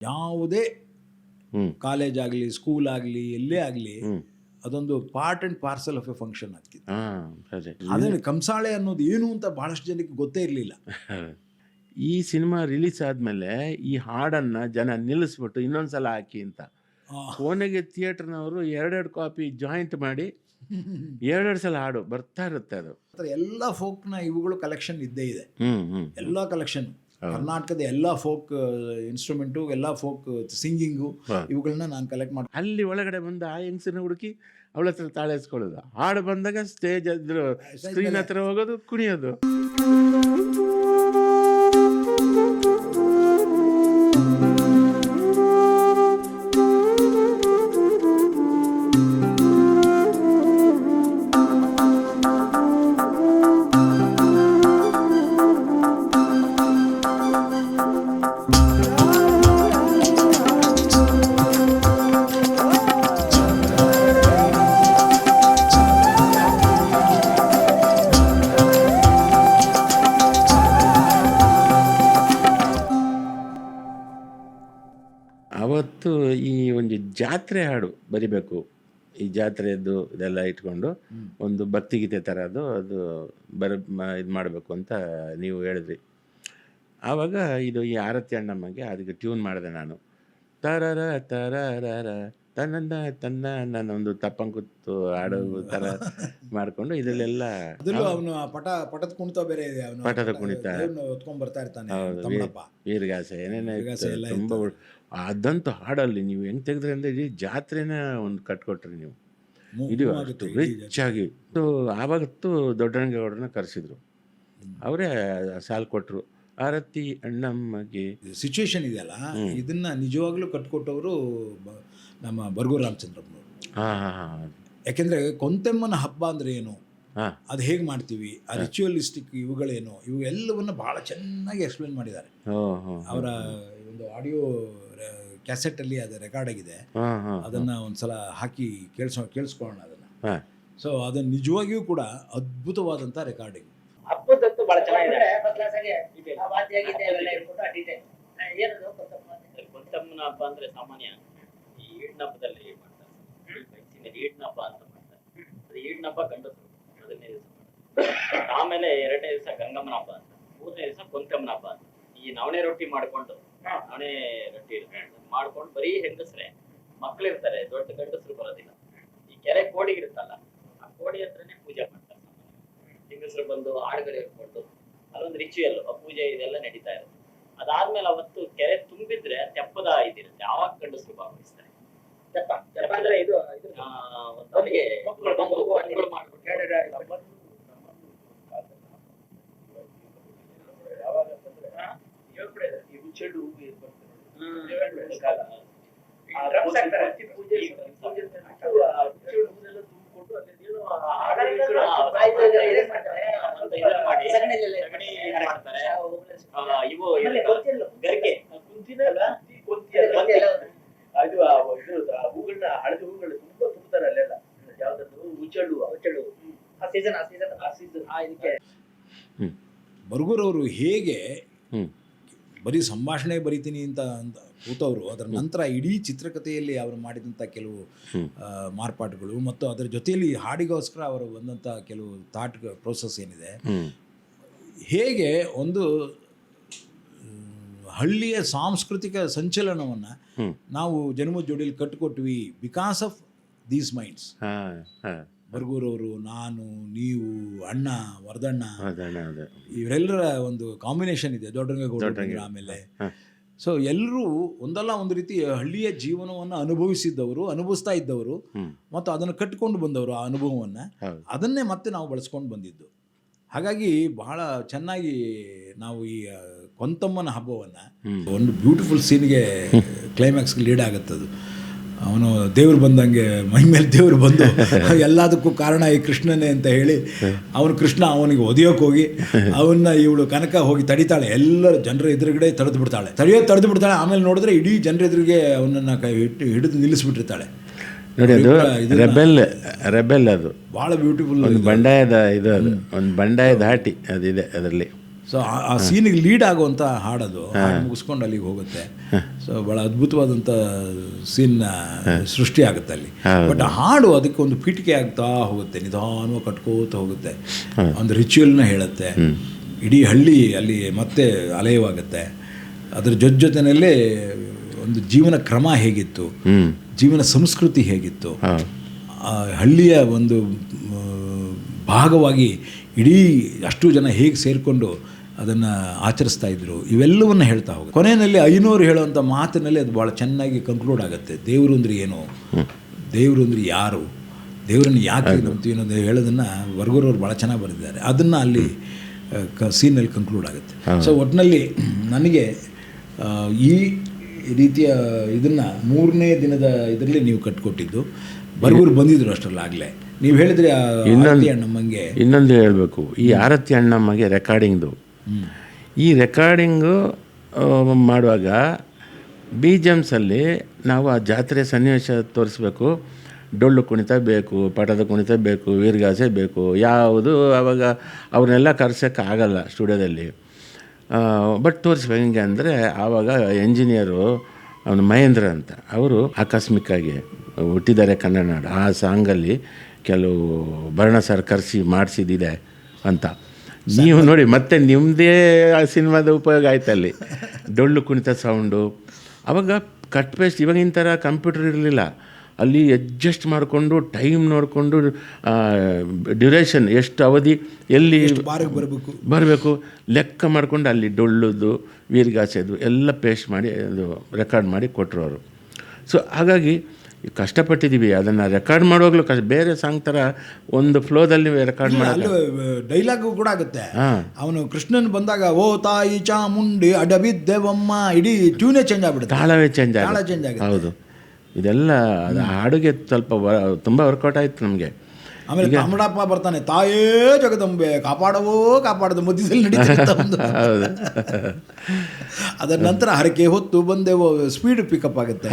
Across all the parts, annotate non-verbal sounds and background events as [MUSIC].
ಯಾವುದೇ ಕಾಲೇಜ್ ಆಗಲಿ ಸ್ಕೂಲ್ ಆಗಲಿ ಎಲ್ಲೇ ಆಗಲಿ ಅದೊಂದು part and parcel of a function ಆಗ್ತಿತ್ತು. ಅದನ್ನು ಕಂಸಾಳೆ ಅನ್ನೋದು ಏನು ಅಂತ ಬಹಳಷ್ಟು ಜನಕ್ಕೆ ಗೊತ್ತೇ ಇರಲಿಲ್ಲ. [LAUGHS] ಈ ಸಿನಿಮಾ ರಿಲೀಸ್ ಆದಮೇಲೆ ಈ ಹಾಡನ್ನು ಜನ ನಿಲ್ಲಿಸ್ಬಿಟ್ಟು ಇನ್ನೊಂದ್ಸಲ ಹಾಕಿ ಅಂತ. ಕೊನೆಗೆ ಥಿಯೇಟ್ರ್ನವರು ಎರಡೆರಡು ಕಾಪಿ ಜಾಯಿಂಟ್ ಮಾಡಿ ಎರಡೆರಡು ಸಲ ಹಾಡು ಬರ್ತಾ ಇರುತ್ತೆ ಅದು. ಎಲ್ಲ ಫೋಕ್ನ ಇವುಗಳು ಕಲೆಕ್ಷನ್ ಇದ್ದೇ ಇದೆ. ಎಲ್ಲ ಕಲೆಕ್ಷನ್ ಕರ್ನಾಟಕದ ಎಲ್ಲ ಫೋಕ್ ಇನ್ಸ್ಟ್ರೂಮೆಂಟು ಎಲ್ಲ ಫೋಕ್ ಸಿಂಗಿಂಗು. ಇವುಗಳನ್ನ ನಾನು ಕಲೆಕ್ಟ್ ಮಾಡಿ ಅಲ್ಲಿ ಒಳಗಡೆ ಬಂದ ಆ ಹೆಂಗಸನ್ನ ಹುಡುಕಿ ಅವಳ ಹತ್ರ ತಾಳೆ ಎಸ್ಕೊಳ್ಳೋದು ಹಾಡು ಬಂದಾಗ ಸ್ಟೇಜ್ ಅದ್ರ ಸ್ಕ್ರೀನ್ ಹತ್ರ ಹೋಗೋದು ಕುಣಿಯೋದು. ಅವತ್ತು ಈ ಒಂದು ಜಾತ್ರೆ ಹಾಡು ಬರಿಬೇಕು. ಈ ಜಾತ್ರೆಯದ್ದು ಇದೆಲ್ಲ ಇಟ್ಕೊಂಡು ಒಂದು ಭಕ್ತಿಗೀತೆ ಥರದ್ದು ಅದು ಅದು ಬರ ಇದು ಮಾಡಬೇಕು ಅಂತ ನೀವು ಹೇಳಿದ್ರಿ. ಆವಾಗ ಇದು ಈ ಆರತಿ ಅಣ್ಣಮ್ಮಗೆ ಅದಕ್ಕೆ ಟ್ಯೂನ್ ಮಾಡಿದೆ ನಾನು. ತರರ ತರರ ತನ್ನ ತನ್ನ ನನ್ನ ಒಂದು ತಪ್ಪಂಕುತ್ತು ಹಾಡು ತರ ಮಾಡ್ಕೊಂಡು ಇದರಲ್ಲೆಲ್ಲ ಅದರಲ್ಲೂ ಅವನು ಪಟ ಪಟದ ಕುಣಿತ ಬೇರೆ ಇದೆ ಅವನು. ಪಟದ ಕುಣಿತ. ಹೊತ್ಕೊಂಡ್ ಬರ್ತಾ ಇರ್ತಾನೆ ತಮ್ಮಪ್ಪ ವೀರಗಾಸೆ ಏನೇನೋ ತುಂಬ ಅದಂತೂ ಹಾಡಲ್ಲಿ ನೀವು ಹೆಂಗ್ ತೆಗೆದ್ರಿ ಅಂದ್ರೆ ಇಡೀ ಜಾತ್ರೆನ ಒಂದು ಕಟ್ಕೊಟ್ರಿ ನೀವು. ಇದು ಅಷ್ಟು ಇಡೀ ರಿಚ್ ಆಗಿ ಆವಾಗತ್ತು ದೊಡ್ಡರಂಗೇಗೌಡರನ್ನ ಕರೆಸಿದ್ರು. ಅವರೇ ಸಾಲು ಕೊಟ್ಟರು ಆರತಿ ಅಣ್ಣಮ್ಮಗೆ ಸಿಚುವೇಶನ್ ಇದೆಯಲ್ಲ ಇದನ್ನ ನಿಜವಾಗ್ಲೂ ಕಟ್ಕೊಟ್ಟವರು ನಮ್ಮ ಬರ್ಗು ರಾಮಚಂದ್ರಪ್ಪನವರು ಹಾ ಯಾಕೆಂದ್ರೆ ಕೊಂತೆಮ್ಮನ ಹಬ್ಬ ಅಂದ್ರೆ ಏನು? ಅದು ಹೇಗೆ ಮಾಡ್ತೀವಿ? ಆ ರಿಚುವಲಿಸ್ಟಿಕ್ ಇವುಗಳೇನು? ಇವು ಎಲ್ಲವನ್ನ ಬಹಳ ಚೆನ್ನಾಗಿ ಎಕ್ಸ್ಪ್ಲೇನ್ ಮಾಡಿದ್ದಾರೆ. ಅವರ ಒಂದು ಆಡಿಯೋ ಕ್ಯಾಸೆಟ್ ಅಲ್ಲಿ ಅದು ರೆಕಾರ್ಡ್ ಆಗಿದೆ. ಅದನ್ನ ಒಂದ್ಸಲ ಹಾಕಿ ಕೇಳಿಸೋ ಕೇಳಿಸ್ಕೊಳ್ಳೋಣ ಅದನ್ನ. ಸೊ ಅದನ್ನ ನಿಜವಾಗಿಯೂ ಕೂಡ ಅದ್ಭುತವಾದಂಥ ರೆಕಾರ್ಡಿಂಗ್ ಬಹಳ ಚೆನ್ನಾಗಿದೆ. ಕೊಂತಮ್ಮನ ಹಬ್ಬ ಅಂದ್ರೆ ಸಾಮಾನ್ಯ ಈ ಈಡ್ನ ಹಬ್ಬದಲ್ಲಿ ಮಾಡ್ತಾರೆ. ಈಡ್ನ ಹಬ್ಬ ಅಂತ ಮಾಡ್ತಾರೆ. ಅದು ಈಡ್ನ ಹಬ್ಬ ಗಂಡಸರು ಮೊದಲನೇ ದಿವಸ ಮಾಡ್ತಾರೆ. ಆಮೇಲೆ ಎರಡನೇ ದಿವಸ ಗಂಗಮ್ಮನ ಹಬ್ಬ ಅಂತ. ಮೂರನೇ ದಿವಸ ಕೊಂತಮ್ಮನ ಹಬ್ಬ ಅಂತ. ಈ ನವಣೆ ರೊಟ್ಟಿ ಮಾಡ್ಕೊಂಡು ನವಣೆ ರೊಟ್ಟಿ ಮಾಡ್ಕೊಂಡು ಬರೀ ಹೆಂಗಸ್ರೆ ಮಕ್ಳಿರ್ತಾರೆ ದೊಡ್ಡ ಗಂಡಸರು ಬರೋದಿಲ್ಲ. ಈ ಕೆರೆ ಕೋಡಿ ಇರುತ್ತಲ್ಲ ಆ ಕೋಡಿ ಹತ್ರನೇ ಪೂಜೆ ಮಾಡ್ತಾರೆ. ಹೆಂಗಸರು ಬಂದು ಹಾಡುಗಳು ಹೇಳ್ಕೊಂಡು ಅಲ್ಲೊಂದು ರಿಚುವಲ್ ಪೂಜೆ ಇದೆಲ್ಲ ನಡೀತಾ ಇರುತ್ತೆ. ಅದಾದ್ಮೇಲೆ ಅವತ್ತು ಕೆರೆ ತುಂಬಿದ್ರೆ ತೆಪ್ಪದ ಇದಿರುತ್ತೆ ಆವಾಗ ಗಂಡಸರು ಭಾಗವಹಿಸ್ತಾರೆ. ಪೂಜೆ ಇವು ಗರ್ಗೆ ಅದು ಇದು ಹೂಗಳನ್ನ ಹಳದಿ ಹೂಗಳು ತುಂಬಾ ತುಂಬ್ತಾರೆ ಅಲ್ಲೆಲ್ಲ ಹುಚ್ಚಳು. ಆ ಸೀಸನ್ ಆ ಸೀಸನ್ ಆ ಸೀಸನ್ ಆ ಇದಕ್ಕೆ ಬರ್ಗೂರವರು ಹೇಗೆ ಬರೀ ಸಂಭಾಷಣೆ ಬರಿತೀನಿ ಅಂತ ಅಂತ ಕೂತವರು ಅದರ ನಂತರ ಇಡೀ ಚಿತ್ರಕಥೆಯಲ್ಲಿ ಅವರು ಮಾಡಿದಂಥ ಕೆಲವು. ಮಾರ್ಪಾಟುಗಳು ಮತ್ತು ಅದರ ಜೊತೆಯಲ್ಲಿ ಹಾಡಿಗೋಸ್ಕರ ಅವರು ಬಂದಂಥ ಕೆಲವು ಥಾಟ್ ಪ್ರೋಸೆಸ್ ಏನಿದೆ. ಹೇಗೆ ಒಂದು ಹಳ್ಳಿಯ ಸಾಂಸ್ಕೃತಿಕ ಸಂಚಲನವನ್ನು ನಾವು ಜನ್ಮ ಜೋಡಿಯಲ್ಲಿ ಕಟ್ಟಿಕೊಟ್ವಿ ಬಿಕಾಸ್ ಆಫ್ ದೀಸ್ ಮೈಂಡ್ಸ್. ಬರ್ಗೂರವರು ನಾನು ನೀವು ಅಣ್ಣ ವರದಣ್ಣ ಇವರೆಲ್ಲರ ಒಂದು ಕಾಂಬಿನೇಷನ್ ಇದೆ ದೊಡ್ಡರಂಗೇಗೌಡ. ಆಮೇಲೆ. ಸೊ ಎಲ್ಲರೂ ಒಂದಲ್ಲ ಒಂದು ರೀತಿ ಹಳ್ಳಿಯ ಜೀವನವನ್ನು ಅನುಭವಿಸಿದ್ದವರು ಅನುಭವಿಸ್ತಾ ಇದ್ದವರು ಮತ್ತು ಅದನ್ನು ಕಟ್ಟಿಕೊಂಡು ಬಂದವರು ಆ ಅನುಭವವನ್ನು. ಅದನ್ನೇ ಮತ್ತೆ ನಾವು ಬಳಸ್ಕೊಂಡು ಬಂದಿದ್ದು. ಹಾಗಾಗಿ ಬಹಳ ಚೆನ್ನಾಗಿ ನಾವು ಈ ಕೊಂತಮ್ಮನ ಹಬ್ಬವನ್ನು ಒಂದು ಬ್ಯೂಟಿಫುಲ್ ಸೀನ್ಗೆ ಕ್ಲೈಮ್ಯಾಕ್ಸ್ಗೆ ಲೀಡ್ ಆಗುತ್ತದು. ಅವನು ದೇವ್ರು ಬಂದಂಗೆ ಮೈ ಮೇಲೆ ದೇವ್ರು ಬಂದು [LAUGHS] ಎಲ್ಲದಕ್ಕೂ ಕಾರಣ ಈ ಕೃಷ್ಣನೇ ಅಂತ ಹೇಳಿ ಅವನು ಕೃಷ್ಣ ಅವನಿಗೆ ಒದಿಯೋಕೆ ಹೋಗಿ ಅವನ್ನ ಇವಳು ಕನಕ ಹೋಗಿ ತಡಿತಾಳೆ. ಎಲ್ಲರ ಜನರ ಎದುರುಗಡೆ ತಡೆದು ಬಿಡ್ತಾಳೆ. ತಡೆಯೋ ತಡೆದು ಬಿಡ್ತಾಳೆ. ಆಮೇಲೆ ನೋಡಿದ್ರೆ ಇಡೀ ಜನರ ಎದುರಿಗೆ ಅವನನ್ನು ಕೈ ಇಟ್ಟು ಹಿಡಿದು ನಿಲ್ಲಿಸ್ಬಿಟ್ಟಿರ್ತಾಳೆ. ನೋಡಿ ಅದು ರೆಬೆಲ್ ರೆಬೆಲ್ ಅದು. ಭಾಳ ಬ್ಯೂಟಿಫುಲ್ ಬಂಡಾಯದ ಇದು ಅದು. ಒಂದು ಬಂಡಾಯ ಹಾಟಿ ಅದಿದೆ ಅದರಲ್ಲಿ. ಸೊ ಆ ಸೀನಿಗೆ ಲೀಡ್ ಆಗುವಂಥ ಹಾಡದು ಹಾಡು ಮುಗಿಸ್ಕೊಂಡು ಅಲ್ಲಿಗೆ ಹೋಗುತ್ತೆ. ಸೊ ಭಾಳ ಅದ್ಭುತವಾದಂಥ ಸೀನ್ ಸೃಷ್ಟಿ ಆಗುತ್ತೆ ಅಲ್ಲಿ. ಬಟ್ ಆ ಹಾಡು ಅದಕ್ಕೆ ಒಂದು ಪೀಠಿಕೆ ಆಗ್ತಾ ಹೋಗುತ್ತೆ ನಿಧಾನವಾಗಿ ಕಟ್ಕೋತ ಹೋಗುತ್ತೆ. ಒಂದು ರಿಚುವಲ್ನ ಹೇಳುತ್ತೆ. ಇಡೀ ಹಳ್ಳಿ ಅಲ್ಲಿ ಮತ್ತೆ ಅಲಯವಾಗುತ್ತೆ. ಅದ್ರ ಜೊತೆ ಜೊತೆಯಲ್ಲೇ ಒಂದು ಜೀವನ ಕ್ರಮ ಹೇಗಿತ್ತು? ಜೀವನ ಸಂಸ್ಕೃತಿ ಹೇಗಿತ್ತು? ಆ ಹಳ್ಳಿಯ ಒಂದು ಭಾಗವಾಗಿ ಇಡೀ ಅಷ್ಟು ಜನ ಹೇಗೆ ಸೇರಿಕೊಂಡು ಅದನ್ನು ಆಚರಿಸ್ತಾ ಇದ್ದರು ಇವೆಲ್ಲವನ್ನು ಹೇಳ್ತಾ ಹೋಗಿ ಕೊನೆಯಲ್ಲಿ ಐನೂರು ಹೇಳುವಂಥ ಮಾತಿನಲ್ಲಿ ಅದು ಭಾಳ ಚೆನ್ನಾಗಿ ಕನ್ಕ್ಲೂಡ್ ಆಗುತ್ತೆ. ದೇವರು ಅಂದರೆ ಏನು? ದೇವರು ಅಂದರೆ ಯಾರು? ದೇವರನ್ನು ಯಾಕೆ ನಂಬ್ತೀವಿ ಅನ್ನೋದು ಹೇಳೋದನ್ನು ವರ್ಗೂರವ್ರು ಭಾಳ ಚೆನ್ನಾಗಿ ಬರೆದಿದ್ದಾರೆ. ಅದನ್ನು ಅಲ್ಲಿ ಕ ಸೀನಲ್ಲಿ ಕನ್ಕ್ಲೂಡ್ ಆಗುತ್ತೆ. ಸೊ ಒಟ್ಟಿನಲ್ಲಿ ನನಗೆ ಈ ರೀತಿಯ ಇದನ್ನು ಮೂರನೇ ದಿನದ ಇದರಲ್ಲಿ ನೀವು ಕಟ್ಕೊಟ್ಟಿದ್ದು. ಬರ್ಗೂರು ಬಂದಿದ್ರು ಅಷ್ಟರಲ್ಲಾಗಲೇ ನೀವು ಹೇಳಿದ್ರೆ ಇನ್ನೊಂದು ಅಣ್ಣಮ್ಮಂಗೆ ಇನ್ನೊಂದು ಹೇಳಬೇಕು. ಈ ಆರತಿ ಅಣ್ಣಮ್ಮಗೆ ರೆಕಾರ್ಡಿಂಗ್ದು ಈ ರೆಕಾರ್ಡಿಂಗು ಮಾಡುವಾಗ ಬಿ ಜಮ್ಸಲ್ಲಿ ನಾವು ಆ ಜಾತ್ರೆ ಸನ್ನಿವೇಶ ತೋರಿಸ್ಬೇಕು. ಡೊಳ್ಳು ಕುಣಿತ ಬೇಕು, ಪಟದ ಕುಣಿತ ಬೇಕು, ವೀರ್ಗಾಸೆ ಬೇಕು, ಯಾವುದು ಆವಾಗ ಅವ್ರನ್ನೆಲ್ಲ ಕರ್ಸೋಕ್ಕಾಗಲ್ಲ ಸ್ಟುಡಿಯೋದಲ್ಲಿ. ಬಟ್ ತೋರಿಸ್ಬೇಕು ಹೆಂಗೆ ಅಂದರೆ ಆವಾಗ ಎಂಜಿನಿಯರು, ಅವನು ಮಹೇಂದ್ರ ಅಂತ, ಅವರು ಆಕಸ್ಮಿಕಾಗಿ ಹುಟ್ಟಿದ್ದಾರೆ ಕನ್ನಡ ನಾಡು. ಆ ಸಾಂಗಲ್ಲಿ ಕೆಲವು ಭರಣ ಸರ್ ಕರೆಸಿ ಮಾಡಿಸಿದ್ದಿದೆ ಅಂತ. ನೀವು ನೋಡಿ ಮತ್ತೆ ನಿಮ್ಮದೇ ಆ ಸಿನಿಮಾದ ಉಪಯೋಗ ಆಯ್ತಲ್ಲಿ. ಡೊಳ್ಳು ಕುಣಿತ ಸೌಂಡು ಅವಾಗ ಕಟ್ ಪೇಸ್ಟ್ ಇವಾಗಿನ ಥರ ಕಂಪ್ಯೂಟರ್ ಇರಲಿಲ್ಲ. ಅಲ್ಲಿ ಅಡ್ಜಸ್ಟ್ ಮಾಡಿಕೊಂಡು ಟೈಮ್ ನೋಡಿಕೊಂಡು ಡ್ಯೂರೇಷನ್ ಎಷ್ಟು ಅವಧಿ ಎಲ್ಲಿ ಬರಬೇಕು? ಬರಬೇಕು? ಲೆಕ್ಕ ಮಾಡಿಕೊಂಡು ಅಲ್ಲಿ ಡೊಳ್ಳುದು ವೀರ್ಗಾಸೆದು ಎಲ್ಲ ಪೇಸ್ಟ್ ಮಾಡಿ ಅದು ರೆಕಾರ್ಡ್ ಮಾಡಿ ಕೊಟ್ಟರು ಅವರು. ಸೊ ಹಾಗಾಗಿ ಕಷ್ಟಪಟ್ಟಿದ್ದೀವಿ ಅದನ್ನು ರೆಕಾರ್ಡ್ ಮಾಡುವಾಗಲೂ ಕಷ್ಟ ಬೇರೆ ಸಾಂಗ್ ಥರ ಒಂದು ಫ್ಲೋದಲ್ಲಿ ರೆಕಾರ್ಡ್ ಮಾಡಿ ಡೈಲಾಗು ಕೂಡ ಆಗುತ್ತೆ. ಅವನು ಕೃಷ್ಣನ್ ಬಂದಾಗ ಓ ತಾಯಿ ಚಾಮುಂಡಿ ಅಡಬಿದ್ದೆವಮ್ಮ ಇಡೀ ಟ್ಯೂನೇ ಚೇಂಜ್ ಆಗ್ಬಿಡುತ್ತೆ. ತಾಳವೇ ಚೇಂಜ್ ಆಗಿ ಚೇಂಜ್ ಆಗುತ್ತೆ. ಹೌದು. ಇದೆಲ್ಲ ಅದು ಹಾಡುಗೆ ಸ್ವಲ್ಪ ತುಂಬ ವರ್ಕೌಟ್ ಆಯಿತು ನಮಗೆ. ಆಮೇಲೆ ತಮ್ಮಡಪ್ಪ ಬರ್ತಾನೆ ತಾಯೇ ಜಗದಂಬೆ ಕಾಪಾಡವೋ ಕಾಪಾಡದ ಮಧ್ಯದಲ್ಲಿ ನಡೀತಾ [LAUGHS] ಅದರ ನಂತರ ಹರಕೆ ಹೊತ್ತು ಬಂದೆವು ಸ್ಪೀಡ್ ಪಿಕಪ್ ಆಗುತ್ತೆ.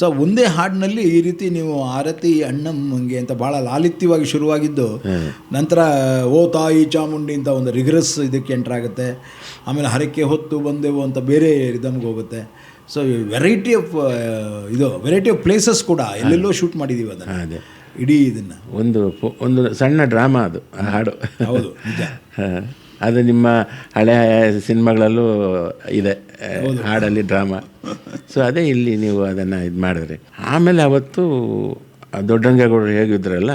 ಸೊ ಒಂದೇ ಹಾಡಿನಲ್ಲಿ ಈ ರೀತಿ ನೀವು ಆರತಿ ಅಣ್ಣಮ್ಮಂಗೆ ಅಂತ ಭಾಳ ಲಾಲಿತ್ಯವಾಗಿ ಶುರುವಾಗಿದ್ದು ನಂತರ ಓ ತಾಯಿ ಚಾಮುಂಡಿ ಅಂತ ಒಂದು ರಿಗ್ರೆಸ್ ಇದಕ್ಕೆ ಎಂಟರ್ ಆಗುತ್ತೆ. ಆಮೇಲೆ ಹರಕೆ ಹೊತ್ತು ಬಂದೆವು ಅಂತ ಬೇರೆ ರಿದಮ್ಗೆ ಹೋಗುತ್ತೆ. ಸೊ ವೆರೈಟಿ ಆಫ್ ಇದು ವೆರೈಟಿ ಆಫ್ ಪ್ಲೇಸಸ್ ಕೂಡ ಎಲ್ಲೆಲ್ಲೋ ಶೂಟ್ ಮಾಡಿದ್ದೀವಿ ಅದನ್ನು. ಅದೇ. ಇಡೀ ಇದನ್ನು. ಒಂದು ಒಂದು ಸಣ್ಣ ಡ್ರಾಮಾ ಅದು ಆ ಹಾಡು. ಹೌದು. ಅದು ನಿಮ್ಮ ಹಳೆ ಸಿನಿಮಾಗಳಲ್ಲೂ ಇದೆ ಹಾಡಲ್ಲಿ ಡ್ರಾಮಾ. ಸೊ ಅದೇ ಇಲ್ಲಿ ನೀವು ಅದನ್ನು ಇದು ಮಾಡಿದ್ರಿ. ಆಮೇಲೆ ಅವತ್ತು ದೊಡ್ಡಂಗೇಗೌಡರು ಹೇಗಿದ್ರಲ್ಲ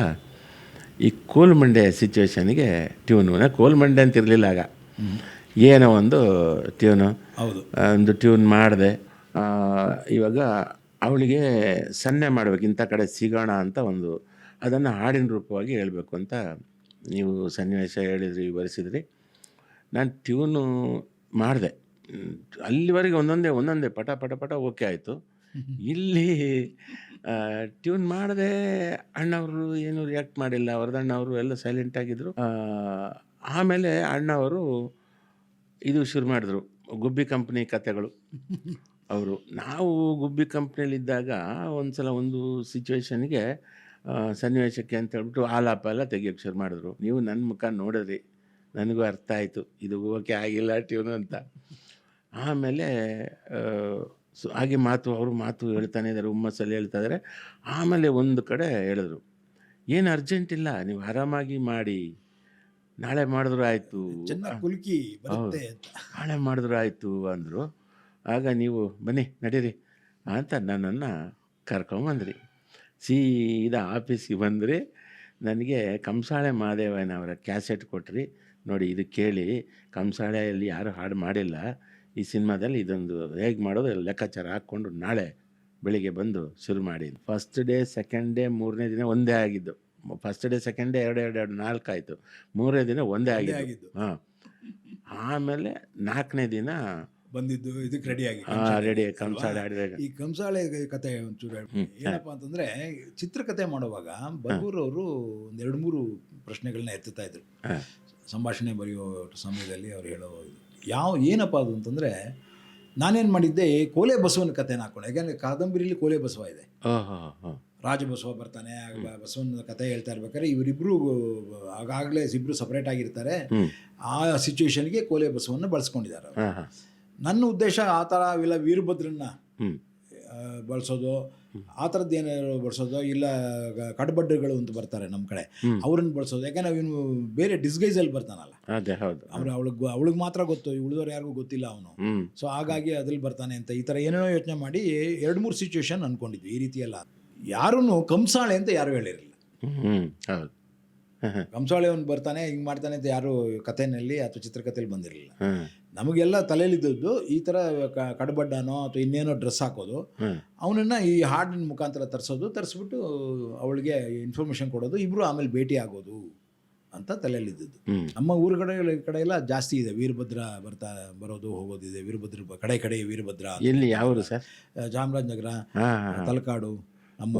ಈ ಕೋಲ್ಮಂಡೆ ಸಿಚುವೇಶನ್ಗೆ ಟ್ಯೂನು ಕೋಲ್ಮಂಡೆ ಅಂತ ಇರಲಿಲ್ಲ ಆಗ. ಏನೋ ಒಂದು ಟ್ಯೂನು. ಹೌದು. ಒಂದು ಟ್ಯೂನ್ ಮಾಡಿದೆ. ಇವಾಗ ಅವಳಿಗೆ ಸನ್ನೆ ಮಾಡ್ಬೇಕು ಇಂಥ ಕಡೆ ಸಿಗೋಣ ಅಂತ ಒಂದು ಅದನ್ನು ಹಾಡಿನ ರೂಪವಾಗಿ ಹೇಳಬೇಕು ಅಂತ ನೀವು ಸನ್ನಿವೇಶ ಹೇಳಿದ್ರಿ ವಿವರಿಸಿದ್ರಿ. ನಾನು ಟ್ಯೂನು ಮಾಡಿದೆ. ಅಲ್ಲಿವರೆಗೆ ಒಂದೊಂದೇ ಒಂದೊಂದೇ ಪಟ ಪಟ ಪಟ ಓಕೆ ಆಯಿತು. ಇಲ್ಲಿ ಟ್ಯೂನ್ ಮಾಡಿದೆ ಅಣ್ಣವರು ಏನು ರಿಯಾಕ್ಟ್ ಮಾಡಿಲ್ಲ. ಅವ್ರದಣ್ಣವರು ಎಲ್ಲ ಸೈಲೆಂಟ್ ಆಗಿದ್ರು. ಆಮೇಲೆ ಅಣ್ಣವರು ಇದು ಶುರು ಮಾಡಿದ್ರು. ಗುಬ್ಬಿ ಕಂಪ್ನಿ ಕತೆಗಳು. [LAUGHS] ಅವರು ನಾವು ಗುಬ್ಬಿ ಕಂಪ್ನಿಯಲ್ಲಿದ್ದಾಗ ಒಂದು ಸಲ ಒಂದು ಸಿಚುವೇಶನ್ಗೆ ಸನ್ನಿವೇಶಕ್ಕೆ ಅಂತ ಹೇಳ್ಬಿಟ್ಟು ಆಲಾಪ ಎಲ್ಲ ತೆಗಿಯೋಕ್ಕೆ ಶುರು ಮಾಡಿದ್ರು. ನೀವು ನನ್ನ ಮುಖ ನೋಡಿದ್ರಿ ನನಗೂ ಅರ್ಥ ಆಯಿತು ಇದು ಓಕೆ ಆಗಿಲ್ಲ ಟ್ಯೂನು ಅಂತ. ಆಮೇಲೆ ಸೊ ಹಾಗೆ ಮಾತು ಅವರು ಮಾತು ಹೇಳ್ತಾನೆ ಇದ್ದಾರೆ ಹುಮ್ಮಸ್ಸಲ್ಲಿ ಹೇಳ್ತಾ ಇದ್ದಾರೆ. ಆಮೇಲೆ ಒಂದು ಕಡೆ ಹೇಳಿದ್ರು ಏನು ಅರ್ಜೆಂಟ್ ಇಲ್ಲ ನೀವು ಆರಾಮಾಗಿ ಮಾಡಿ ನಾಳೆ ಮಾಡಿದ್ರು ಆಯಿತು. ನಾಳೆ ಮಾಡಿದ್ರು ಆಯಿತು ಅಂದರು. ಆಗ ನೀವು ಬನ್ನಿ ನಡೀರಿ ಅಂತ ನನ್ನನ್ನು ಕರ್ಕೊಂಬಂದ್ರಿ. ಸೀದಾ ಆಫೀಸಿಗೆ ಬಂದ್ರಿ ನನಗೆ ಕಂಸಾಳೆ ಮಹಾದೇವನವರ ಕ್ಯಾಸೆಟ್ ಕೊಟ್ರಿ ನೋಡಿ ಇದು ಕೇಳಿ ಕಂಸಾಳೆಯಲ್ಲಿ ಯಾರು ಹಾಡು ಮಾಡಿಲ್ಲ ಈ ಸಿನಿಮಾದಲ್ಲಿ ಇದೊಂದು ಹೇಗೆ ಮಾಡೋದು ಲೆಕ್ಕಾಚಾರ ಹಾಕ್ಕೊಂಡು ನಾಳೆ ಬೆಳಿಗ್ಗೆ ಬಂದು ಶುರು ಮಾಡಿ. ಫಸ್ಟ್ ಡೇ ಸೆಕೆಂಡ್ ಡೇ ಮೂರನೇ ದಿನ ಒಂದೇ ಆಗಿದ್ದು. ಫಸ್ಟ್ ಡೇ ಸೆಕೆಂಡ್ ಡೇ ಎರಡು ಎರಡು ಎರಡು ನಾಲ್ಕು ಆಯಿತು. ಮೂರನೇ ದಿನ ಒಂದೇ ಆಗಿದೆ ಆಗಿದ್ದು. ಹಾಂ. ಆಮೇಲೆ ನಾಲ್ಕನೇ ದಿನ ಬಂದಿದ್ದು ಇದಕ್ಕೆ ರೆಡಿಯಾಗಿ ರೆಡಿ ಕಂಸಾಳೆ ಈ ಕಂಸಾಳೆ ಕತೆ ಒಂಚೂರು ಏನಪ್ಪ ಅಂತಂದ್ರೆ ಚಿತ್ರಕಥೆ ಮಾಡುವಾಗ ಬರ್ಗೂರ್ ಅವರು ಒಂದ್ ಎರಡು ಮೂರು ಪ್ರಶ್ನೆಗಳನ್ನ ಎತ್ತುತ್ತಾ ಇದ್ರು. ಸಂಭಾಷಣೆ ಬರೆಯೋ ಸಮಯದಲ್ಲಿ ಅವ್ರು ಹೇಳೋ ಯಾವ ಏನಪ್ಪ ಅದು ಅಂತಂದ್ರೆ ನಾನೇನು ಮಾಡಿದ್ದೆ ಕೋಲೆ ಬಸವನ ಕಥೆನ ಹಾಕೊಂಡೆ ಯಾಕಂದ್ರೆ ಕಾದಂಬರಿಲಿ ಕೋಲೆ ಬಸವ ಇದೆ. ರಾಜಬಸವ ಬರ್ತಾನೆ ಬಸವನ ಕಥೆ ಹೇಳ್ತಾ ಇರ್ಬೇಕಾದ್ರೆ ಇವರಿಬ್ರು ಆಗಾಗಲೇ ಇಬ್ರು ಸಪರೇಟ್ ಆಗಿರ್ತಾರೆ. ಆ ಸಿಚುವೇಶನ್ಗೆ ಕೋಲೆ ಬಸವನ್ನ ಬಳಸ್ಕೊಂಡಿದ್ದಾರೆ ನನ್ನ ಉದ್ದೇಶ ಆ ಥರ ಇಲ್ಲ ವೀರಭದ್ರನ್ನ ಬಳಸೋದು ಆ ಥರದ್ದು ಏನಾದ್ರು ಬಳಸೋದು ಇಲ್ಲ ಗ- ಅಂತ ಬರ್ತಾರೆ ನಮ್ಮ ಕಡೆ. ಅವ್ರನ್ನ ಬಳಸೋದು. ಯಾಕಂದ್ರೆ ಇವನು ಬೇರೆ ಡಿಸ್ಗೈಸಲ್ಲಿ ಬರ್ತಾನಲ್ಲ. ಅದೇ ಹೌದು. ಅವ್ರು ಅವಳಿಗೆ ಅವಳಿಗೆ ಮಾತ್ರ ಗೊತ್ತು ಉಳಿದವ್ರು ಯಾರಿಗೂ ಗೊತ್ತಿಲ್ಲ ಅವನು. ಸೊ ಹಾಗಾಗಿ ಅದ್ರಲ್ಲಿ ಬರ್ತಾನೆ ಅಂತ ಈ ಥರ ಏನೇನೋ ಯೋಚನೆ ಮಾಡಿ ಎರಡು ಮೂರು ಸಿಚುವೇಶನ್ ಅನ್ಕೊಂಡಿದ್ವಿ ಈ ರೀತಿ ಎಲ್ಲ ಯಾರೂ ಕಂಸಾಳೆ ಅಂತ ಯಾರು ಹೇಳಿರಲಿಲ್ಲ. ಕಂಸಾಳೆ ಅವ್ನು ಬರ್ತಾನೆ ಹಿಂಗೆ ಮಾಡ್ತಾನೆ ಅಂತ ಯಾರು ಕಥೆನಲ್ಲಿ ಅಥವಾ ಚಿತ್ರಕಥೆಯಲ್ಲಿ ಬಂದಿರಲಿಲ್ಲ. ನಮಗೆಲ್ಲ ತಲೆಯಲ್ಲಿದ್ದದ್ದು ಈ ಥರ ಕಡಬಡ್ಡನೋ ಅಥವಾ ಇನ್ನೇನೋ ಡ್ರೆಸ್ ಹಾಕೋದು. ಅವನನ್ನು ಈ ಹಾಡಿನ ಮುಖಾಂತರ ತರಿಸೋದು ತರಿಸ್ಬಿಟ್ಟು ಅವಳಿಗೆ ಇನ್ಫಾರ್ಮೇಷನ್ ಕೊಡೋದು ಇಬ್ಬರು ಆಮೇಲೆ ಭೇಟಿ ಆಗೋದು ಅಂತ ತಲೆಯಲ್ಲಿದ್ದದ್ದು. ನಮ್ಮ ಊರು ಕಡೆ ಎಲ್ಲ ಜಾಸ್ತಿ ಇದೆ. ವೀರಭದ್ರ ಬರ್ತಾ ಬರೋದು ಹೋಗೋದಿದೆ. ವೀರಭದ್ರ ಕಡೆ ಕಡೆ ವೀರಭದ್ರ. ಎಲ್ಲಿ ಯಾವರು ಸರ್? ಹಾ ತಲಕಾಡು ನಮ್ಮ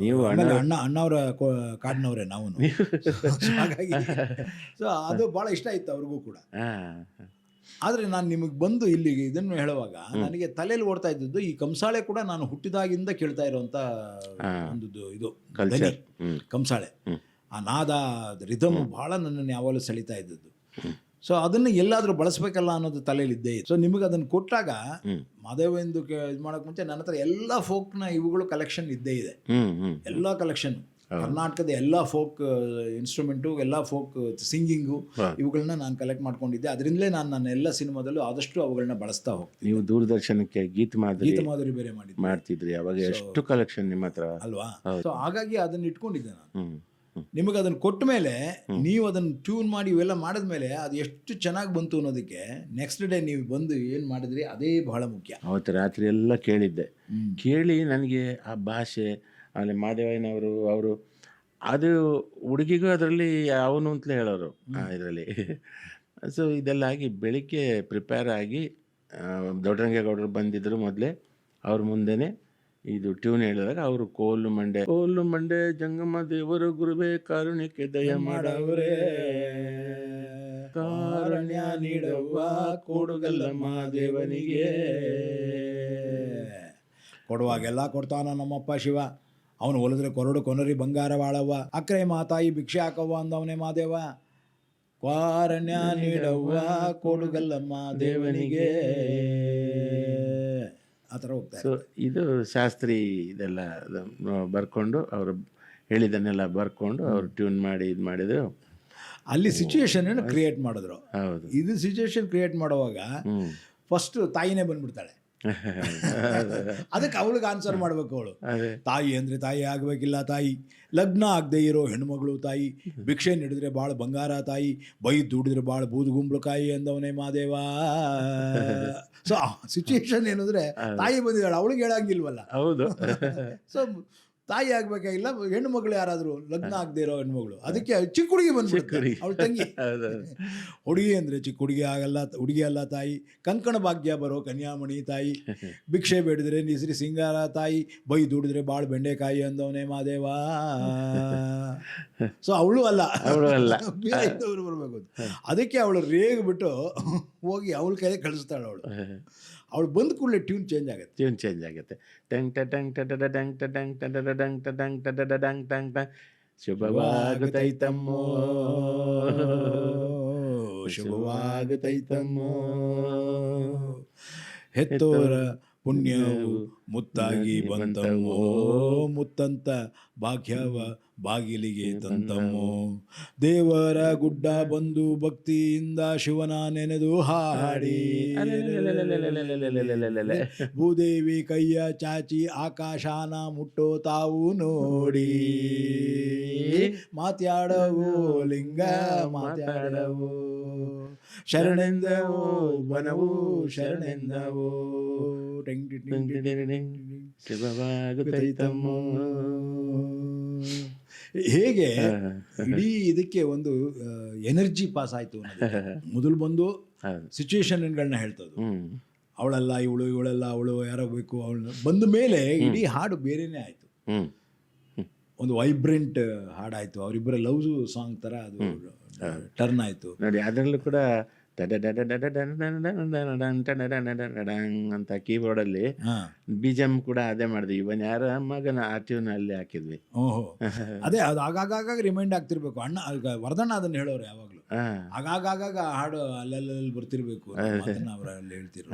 ನೀವು ಅಣ್ಣ ಅಣ್ಣವರ ಕಾಡಿನವ್ರೆ ನಾವು. [LAUGHS] ಹಾಗಾಗಿ ಸೊ ಅದು ಭಾಳ ಇಷ್ಟ ಆಯ್ತು ಅವ್ರಿಗೂ ಕೂಡ. ಆದರೆ ನಾನು ನಿಮಗೆ ಬಂದು ಇಲ್ಲಿಗೆ ಇದನ್ನು ಹೇಳುವಾಗ ನನಗೆ ತಲೆಯಲ್ಲಿ ಓಡ್ತಾ ಇದ್ದದ್ದು ಈ ಕಂಸಾಳೆ ಕೂಡ ನಾನು ಹುಟ್ಟಿದಾಗಿಂದ ಕೇಳ್ತಾ ಇರುವಂತ ಒಂದು ಇದು- ಹ್ಮ್. ಕಂಸಾಳೆ. ಆ ನಾದ ರಿದಮ್ ಭಾಳ ನನ್ನನ್ನು ಯಾವಾಗಲೂ ಸೆಳಿತಾ ಇದ್ದದ್ದು. ಸೊ ಅದನ್ನು ಎಲ್ಲಾದರೂ ಬಳಸಬೇಕಲ್ಲ ಅನ್ನೋದು ತಲೆಯಲ್ಲಿ ಇದ್ದೇ ಸೊ ನಿಮಗೆ ಅದನ್ನು ಕೊಟ್ಟಾಗ ಮಾದೇವೆಂದು ಇದು ಮಾಡೋಕೆ ಮುಂಚೆ ನನ್ನ ಹತ್ರ ಎಲ್ಲ ಫೋಕ್ನ ಇವುಗಳು ಕಲೆಕ್ಷನ್ ಇದ್ದೇ ಇದೆ. ಎಲ್ಲ ಕಲೆಕ್ಷನ್ ಕರ್ನಾಟಕದ ಎಲ್ಲ ಫೋಕ್ ಇನ್ಸ್ಟ್ರೂಮೆಂಟು ಎಲ್ಲ ಫೋಕ್ ಸಿಂಗಿಂಗು ಇವುಗಳನ್ನ ನಾನು ಕಲೆಕ್ಟ್ ಮಾಡ್ಕೊಂಡಿದ್ದೆ. ಅದರಿಂದಲೇ ನಾನು ನನ್ನ ಎಲ್ಲ ಸಿನಿಮಾದಲ್ಲೂ ಆದಷ್ಟು ಅವುಗಳನ್ನ ಬಳಸ್ತಾ ಹೋಗ್ತೀನಿ ನೀವು ದೂರದರ್ಶನಕ್ಕೆ ಗೀತ ಮಾದರಿ ಗೀತ ಮಾಧುರಿ ಬೇರೆ ಮಾಡಿ ಮಾಡ್ತಿದ್ರಿ. ಅವಾಗ ಎಷ್ಟು ಕಲೆಕ್ಷನ್ ನಿಮ್ಮ ಹತ್ರ? ಅಲ್ವಾ? ಸೊ ಹಾಗಾಗಿ ಅದನ್ನ ಇಟ್ಕೊಂಡಿದ್ದೆ ನಾನು. ನಿಮಗೆ ಅದನ್ನು ಕೊಟ್ಟ ಮೇಲೆ ನೀವು ಅದನ್ನು ಟ್ಯೂನ್ ಮಾಡಿ ಇವೆಲ್ಲ ಮಾಡಿದ್ಮೇಲೆ ಅದು ಎಷ್ಟು ಚೆನ್ನಾಗಿ ಬಂತು ಅನ್ನೋದಕ್ಕೆ ನೆಕ್ಸ್ಟ್ ಡೇ ನೀವು ಬಂದು ಏನು ಮಾಡಿದ್ರಿ ಅದೇ ಬಹಳ ಮುಖ್ಯ. ಅವತ್ತು ರಾತ್ರಿ ಎಲ್ಲ ಕೇಳಿದ್ದೆ. ಕೇಳಿ ನನಗೆ ಆ ಭಾಷೆ ಆಮೇಲೆ ಮಾದೇವಯ್ಯನವರು ಅವರು ಅದು ಹುಡುಗಿಗೂ ಅದರಲ್ಲಿ ಅವನು ಅಂತಲೇ ಹೇಳೋರು ಇದರಲ್ಲಿ. ಸೊ ಇದೆಲ್ಲ ಆಗಿ ಬೆಳಿಗ್ಗೆ ಪ್ರಿಪೇರ್ ಆಗಿ ದೊಡ್ಡರಂಗೇಗೌಡರು ಬಂದಿದ್ದರು ಮೊದಲೇ ಅವ್ರ ಮುಂದೆನೆ ಇದು ಟ್ಯೂನ್ ಹೇಳಿದಾಗ ಅವರು ಕೋಲು ಮಂಡೆ ಕೋಲು ಮಂಡೆ ಜಂಗಮ ದೇವರು ಗುರುವೇ ಕಾರುಣ್ಯಕ್ಕೆ ದಯ ಮಾಡವರೇ. ಕಾರುಣ್ಯ ನೀಡವ್ವ ಕೊಡುಗಲ್ಲ ಮಾದೇವನಿಗೆ. ಕೊಡುವಾಗೆಲ್ಲ ಕೊಡ್ತಾನ ನಮ್ಮಪ್ಪ ಶಿವ. ಅವನು ಒಲಿದ್ರೆ ಕೊರಡು ಕೊನರಿ ಬಂಗಾರ ಬಾಳವ್ವ ಅಕ್ರೆ ಮಾತಾಯಿ ಭಿಕ್ಷೆ ಹಾಕವ್ವ ಅಂದವನೇ ಮಾದೇವ. ಕ್ವಾರಣ್ಯ ನೀಡವ್ವ ಕೊಡುಗಲ್ಲಮ್ಮ ದೇವನಿಗೆ ಆ ಥರ ಹೋಗ್ತಾರೆ ಸೊ ಇದು ಶಾಸ್ತ್ರಿ ಇದೆಲ್ಲ ಬರ್ಕೊಂಡು ಅವರು ಹೇಳಿದ್ದನ್ನೆಲ್ಲ ಬರ್ಕೊಂಡು ಅವರು ಟ್ಯೂನ್ ಮಾಡಿ ಇದು ಮಾಡಿದ್ರು. ಅಲ್ಲಿ ಸಿಚುವೇಶನ್ ಕ್ರಿಯೇಟ್ ಮಾಡಿದ್ರು. ಹೌದು. ಇದು ಸಿಚುವೇಶನ್ ಕ್ರಿಯೇಟ್ ಮಾಡುವಾಗ ಫಸ್ಟ್ ತಾಯಿನೇ ಬಂದ್ಬಿಡ್ತಾಳೆ. [LAUGHS] ಅದಕ್ಕೆ ಅವಳಿಗೆ ಆನ್ಸರ್ ಮಾಡ್ಬೇಕು ಅವಳು. ತಾಯಿ ಅಂದ್ರೆ ತಾಯಿ ಆಗಬೇಕಿಲ್ಲ ತಾಯಿ. ಲಗ್ನ ಆಗದೆ ಇರೋ ಹೆಣ್ಮಗಳು ತಾಯಿ. ಭಿಕ್ಷೆ ನೀಡಿದ್ರೆ ಬಾಳ ಬಂಗಾರ ತಾಯಿ. ಬೈ ದುಡಿದ್ರೆ ಭಾಳ ಬೂದುಗುಂಬಳಕಾಯಿ ಅಂದವನೇ ಮಾದೇವ. ಸೊ ಸಿಚುಯೇಷನ್ ಏನಂದ್ರೆ ತಾಯಿ ಬಂದಿದ್ದಾಳೆ ಅವಳಿಗೆ ಹೇಳಂಗಿಲ್ವಲ್ಲ. ಹೌದು. [LAUGHS] ಸೊ ತಾಯಿ ಆಗ್ಬೇಕಾಗಿಲ್ಲ ಹೆಣ್ಣು ಮಗಳು ಯಾರಾದರೂ ಲಗ್ನ ಆಗದೆ ಇರೋ ಹೆಣ್ಮಗಳು? ಅದಕ್ಕೆ ಚಿಕ್ಕ ಹುಡುಗಿ ಬಂದ್ಬಿಡ್ತಾರೆ ಅವಳ ತಂಗಿ. [LAUGHS] ಹುಡುಗಿ ಅಂದ್ರೆ ಚಿಕ್ಕ ಹುಡುಗಿ ಆಗಲ್ಲ ಹುಡುಗಿ ಅಲ್ಲ ತಾಯಿ. ಕಂಕಣ ಭಾಗ್ಯ ಬರೋ ಕನ್ಯಾಮಣಿ ತಾಯಿ. [LAUGHS] ಭಿಕ್ಷೆ ಬೇಡಿದ್ರೆ ನಿಸ್ರಿ ಸಿಂಗಾರ ತಾಯಿ. ಬೈ ದುಡಿದ್ರೆ ಬಾಳ್ ಬೆಂಡೆಕಾಯಿ ಅಂದವನೇ ಮಾದೇವ. [LAUGHS] ಸೊ ಅವಳು ಅಲ್ಲ. ಅವಳು ಅಲ್ಲ. ಬರಬೇಕು ಅದಕ್ಕೆ ಅವಳು ರೇಗ್ ಬಿಟ್ಟು ಹೋಗಿ ಅವಳ ಕೈ ಕಳಿಸ್ತಾಳ ಅವಳು. ಅವಳು ಬಂದ ಕೂಡಲೇ ಟ್ಯೂನ್ ಚೇಂಜ್ ಆಗುತ್ತೆ ಟ್ಯೂನ್ ಚೇಂಜ್ ಆಗುತ್ತೆ ಟಂಗ್ ಟ ಟಂಗ್ ಟ ಟ ಡಂಗ್ ಟ ಡಂಗ್ ಟ ಟ ಡಂಗ್ ಟ ಡಂಗ್ ಟ ಟ ಟಂಗ್ ಟಂಗ್ ಟಂಗ್ ಶುಭವಾಗುತ್ತೈತಮ್ಮೋ ಶುಭವಾಗುತ್ತೈತಮ್ಮೋ ಹೆತ್ತೋರ ಪುಣ್ಯವು ಮುತ್ತಾಗಿ ಬಂತಮ್ಮೋ ಮುತ್ತಂತ ಭಾಗ್ಯವ ಬಾಗಿಲಿಗೆ ತಂತಮ್ಮೋ. ದೇವರ ಗುಡ್ಡ ಬಂದು ಭಕ್ತಿಯಿಂದ ಶಿವನ ನೆನೆದು ಹಾಡಿ. ಭೂದೇವಿ ಕೈಯ ಚಾಚಿ ಆಕಾಶಾನ ಮುಟ್ಟೋ ತಾವು ನೋಡಿ. ಮಾತಾಡವು ಲಿಂಗ ಮಾತಾಡವು ಶರಣೆಂದವೋ ವನವು ಶರಣೆಂದವೋ. ಟಿಂಗ್ ಹೇಗೆ [LAUGHS] ಇಡೀ ಇದಕ್ಕೆ ಒಂದು ಎನರ್ಜಿ ಪಾಸ್ ಆಯ್ತು. ಮೊದಲು ಬಂದು ಸಿಚುವೇಶನ್ಗಳನ್ನ ಹೇಳ್ತದ್ದು ಅವಳಲ್ಲ ಇವಳು ಇವಳೆಲ್ಲ ಅವಳು ಯಾರೋ ಬೇಕು ಅವಳು ಬಂದ ಮೇಲೆ ಇಡೀ ಹಾಡು ಬೇರೆನೇ ಆಯ್ತು. ಒಂದು ವೈಬ್ರೆಂಟ್ ಹಾಡಾಯಿತು. ಅವರಿಬ್ಬರ ಲವ್ ಸಾಂಗ್ ತರ ಅದು ಟರ್ನ್ ಆಯ್ತು. ನೋಡಿ ಅದರಲ್ಲೂ ಕೂಡ ಅಂತ ಕೀಬೋರ್ಡ್ ಅಲ್ಲಿ ಬಿ ಜಿ ಎಂ ಕೂಡ ಅದೇ ಮಾಡಿದ್ವಿ ಇವನ್ ಯಾರ ಮಗನ ಆ ಟ್ಯೂನ್ ಅಲ್ಲಿ ಹಾಕಿದ್ವಿ ಓಹೋ ಅದೇ ಅದು ಆಗಾಗ ರಿಮೈಂಡ್ ಆಗ್ತಿರ್ಬೇಕು ಅಣ್ಣ ಈಗ ವರದಣ್ಣ ಅದನ್ನ ಹೇಳೋರು ಯಾವಾಗ್ಲೂ ಆಗಾಗ ಹಾಡು ಅಲ್ಲಲ್ಲಿ ಬರ್ತಿರ್ಬೇಕು ಅವರಲ್ಲಿ ಹೇಳ್ತಿರೋ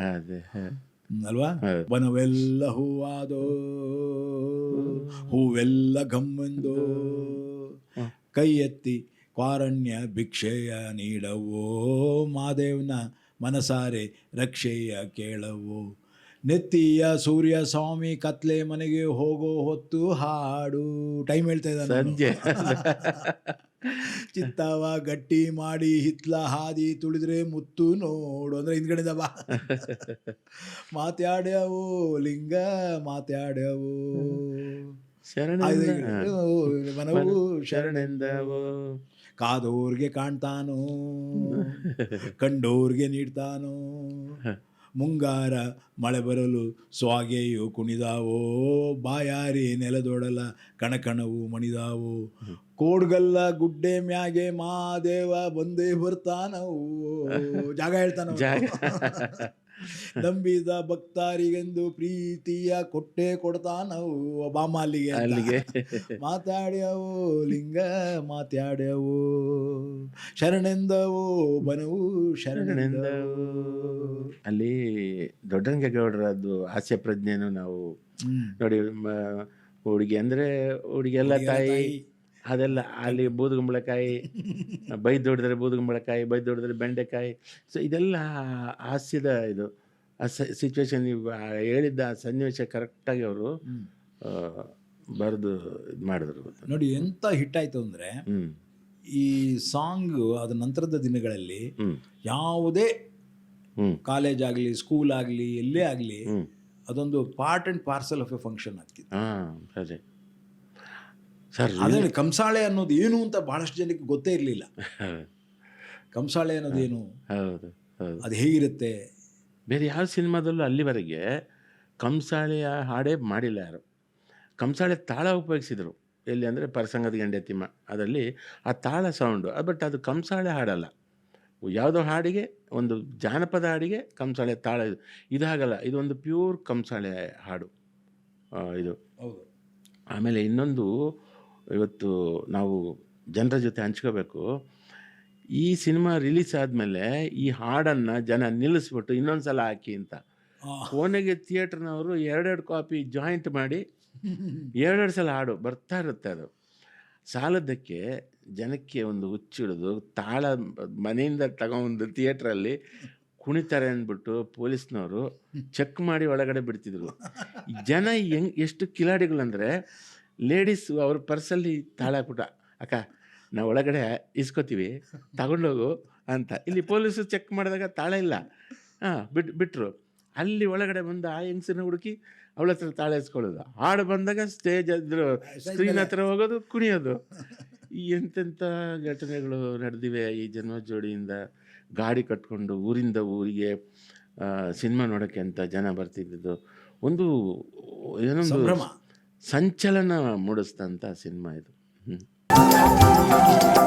ಅಲ್ವಾ ಹೌದು. ಬನವೆಲ್ಲ ಹೂವಾದೋ ಹೂವೆಲ್ಲ ಗಮ್ಮೆಂದೋ ಕೈ ಎತ್ತಿ ಕ್ವಾರಣ್ಯ ಭಿಕ್ಷೆಯ ನೀಡವೋ ಮಾದೇವ್ನ ಮನಸಾರೆ ರಕ್ಷೆಯ ಕೇಳವೋ. ನೆತ್ತಿಯ ಸೂರ್ಯ ಸ್ವಾಮಿ ಕತ್ಲೆ ಮನೆಗೆ ಹೋಗೋ ಹೊತ್ತು ಹಾಡು. ಟೈಮ್ ಹೇಳ್ತಾ ಇದ್ದಾನೆ. ಸಂಜೆ. [LAUGHS] ಚಿತ್ತವ ಗಟ್ಟಿ ಮಾಡಿ ಹಿತ್ಲ ಹಾದಿ ತುಳಿದ್ರೆ ಮುತ್ತು ನೋಡು. ಅಂದ್ರೆ ಹಿಂದ್ಗಡೆ ಬಾ. [LAUGHS] ಮಾತಾಡ್ಯವು ಲಿಂಗ ಮಾತಾಡ್ಯವು. ಶರಣ ಮನವು ಶರಣೆಂದವೋ ಕಾದೋರ್ಗೆ ಕಾಣ್ತಾನೋ [LAUGHS] ಕಂಡೋರ್ಗೆ ನೀಡ್ತಾನೋ ಮುಂಗಾರ ಮಳೆ ಬರಲು ಸ್ವಾಗೆಯು ಕುಣಿದಾವೋ ಬಾಯಾರಿ ನೆಲದೊಡಲ ಕಣಕಣವು ಮಣಿದಾವೋ ಕೋಡ್ಗಲ್ಲ ಗುಡ್ಡೆ ಮ್ಯಾಗೆ ಮಾದೇವ ಬಂದೇ ಬರ್ತಾನವು ಜಾಗ ಹೇಳ್ತಾನ. [LAUGHS] ನಂಬಿದ ಭಕ್ತಾರಿಗೆಂದು ಪ್ರೀತಿಯ ಕೊಟ್ಟೆ ಕೊಡ್ತಾನವು ಬಾಮ ಅಲ್ಲಿಗೆ. ಅಲ್ಲಿಗೆ ಮಾತಾಡ್ಯವೋ ಲಿಂಗ ಮಾತಾಡ್ಯವೋ ಶರಣೆಂದವೋ ಬನವು ಶರಣೆಂದವೋ ಅಲ್ಲಿ ದೊಡ್ಡಂಗೇಗೌಡರದ್ದು ಹಾಸ್ಯ ಪ್ರಜ್ಞೆಯನ್ನು ನಾವು. ನೋಡಿ ಹುಡುಗಿ ಅಂದ್ರೆ ಹುಡುಗಿ ಎಲ್ಲ ತಾಯಿ. ಅದೆಲ್ಲ ಅಲ್ಲಿ ಬೂದುಗುಂಬಳಕಾಯಿ ಬೈದ್ ಹೊಡೆದ್ರೆ ಬೂದುಗುಂಬಳಕಾಯಿ ಬೈದ್ ಹೊಡೆದ್ರೆ ಬೆಂಡೆಕಾಯಿ. ಸೊ ಇದೆಲ್ಲ ಹಾಸ್ಯದ ಇದು. ಆ ಸಿಚುವೇಶನ್ ಹೇಳಿದ್ದ ಆ ಸನ್ನಿವೇಶ ಕರೆಕ್ಟಾಗಿ ಅವರು. ಬರೆದು ಇದು ಮಾಡಿದ್ರು ನೋಡಿ ಎಂತ ಹಿಟ್ ಆಯ್ತು ಅಂದ್ರೆ ಈ ಸಾಂಗ್ ಅದ ನಂತರದ ದಿನಗಳಲ್ಲಿ ಯಾವುದೇ ಕಾಲೇಜ್ ಆಗಲಿ ಸ್ಕೂಲ್ ಆಗಲಿ ಎಲ್ಲೇ ಆಗಲಿ ಅದೊಂದು part and parcel of a function ಆಗ್ತಿತ್ತು. ಹಾ ಸರಿ ಅದೇ ಕಂಸಾಳೆ ಅನ್ನೋದು ಏನು ಅಂತ ಬಹಳಷ್ಟು ಜನಕ್ಕೆ ಗೊತ್ತೇ ಇರಲಿಲ್ಲ. ಕಂಸಾಳೆ ಅನ್ನೋದು ಏನು? ಹೌದು ಹೌದು. ಅದು ಹೇಗಿರುತ್ತೆ? ಬೇರೆ ಯಾವ ಸಿನಿಮಾದಲ್ಲೂ ಅಲ್ಲಿವರೆಗೆ ಕಂಸಾಳೆಯ ಹಾಡೇ ಮಾಡಿಲ್ಲ ಯಾರು. ಕಂಸಾಳೆ ತಾಳ ಉಪಯೋಗಿಸಿದರು. ಎಲ್ಲಿ ಅಂದರೆ ಪರಸಂಗದ ಗಂಡೆತಿಮ್ಮ ಅದರಲ್ಲಿ ಆ ತಾಳ ಸೌಂಡು ಬಟ್ ಅದು ಕಂಸಾಳೆ ಹಾಡಲ್ಲ. ಯಾವುದೋ ಹಾಡಿಗೆ ಒಂದು ಜಾನಪದ ಹಾಡಿಗೆ ಕಂಸಾಳೆ ತಾಳ ಇದು. ಇದು ಒಂದು ಇದೊಂದು ಪ್ಯೂರ್ ಕಂಸಾಳೆ ಹಾಡು. ಇದು. ಆಮೇಲೆ ಇನ್ನೊಂದು ಇವತ್ತು ನಾವು ಜನರ ಜೊತೆ ಹಂಚ್ಕೋಬೇಕು. ಈ ಸಿನಿಮಾ ರಿಲೀಸ್ ಆದಮೇಲೆ ಈ ಹಾಡನ್ನು ಜನ ನಿಲ್ಲಿಸ್ಬಿಟ್ಟು ಇನ್ನೊಂದು ಸಲ ಹಾಕಿ ಅಂತ. ಕೋನೆಗೆ ಥಿಯೇಟ್ರ್ನವರು ಎರಡೆರಡು ಕಾಪಿ ಜಾಯಿಂಟ್ ಮಾಡಿ [LAUGHS] ಎರಡೆರಡು ಸಲ ಹಾಡು ಬರ್ತಾ ಇರುತ್ತೆ ಅದು. ಸಾಲದಕ್ಕೆ ಜನಕ್ಕೆ ಒಂದು ಹುಚ್ಚಿಡಿದು ತಾಳ ಮನೆಯಿಂದ ತಗೊಂಡು ಥಿಯೇಟ್ರಲ್ಲಿ ಕುಣಿತಾರೆ ಅಂದ್ಬಿಟ್ಟು ಪೊಲೀಸ್ನವರು [LAUGHS] ಚೆಕ್ ಮಾಡಿ ಒಳಗಡೆ ಬಿಡ್ತಿದ್ರು. [LAUGHS] ಜನ ಹೆಂಗ್ ಎಷ್ಟು ಕಿಲಾಡಿಗಳಂದರೆ ಲೇಡೀಸ್ ಅವ್ರ ಪರ್ಸಲ್ಲಿ ತಾಳ ಹಾಕ್ಬಿಟ್ಟ ಅಕ್ಕ ನಾವು ಒಳಗಡೆ ಇಸ್ಕೋತೀವಿ ತಗೊಂಡೋಗು ಅಂತ. ಇಲ್ಲಿ ಪೊಲೀಸು ಚೆಕ್ ಮಾಡಿದಾಗ ತಾಳ ಇಲ್ಲ. ಹಾಂ ಬಿಟ್ಟು ಬಿಟ್ಟರು ಅಲ್ಲಿ ಒಳಗಡೆ ಬಂದು ಆ ಹೆಂಗಸನ್ನ ಹುಡುಕಿ ಅವಳ ಹತ್ರ ತಾಳೆ ಇಸ್ಕೊಳ್ಳೋದು ಹಾಡು ಬಂದಾಗ ಸ್ಟೇಜ್ ಅದ್ರ ಸ್ಕ್ರೀನ್ ಹತ್ರ ಹೋಗೋದು ಕುಣಿಯೋದು. ಈ ಎಂತೆಂಥ ಘಟನೆಗಳು ನಡೆದಿವೆ ಈ ಜನ್ಮ ಜೋಡಿಯಿಂದ ಗಾಡಿ ಕಟ್ಕೊಂಡು ಊರಿಂದ ಊರಿಗೆ ಸಿನಿಮಾ ನೋಡೋಕ್ಕೆ ಅಂತ ಜನ ಬರ್ತಿದ್ದು ಒಂದು ಏನೊಂದು ಸಂಚಲನ ಮೂಡಿಸ್ತಂಥ ಸಿನಿಮಾ ಇದು. ಹ್ಞೂ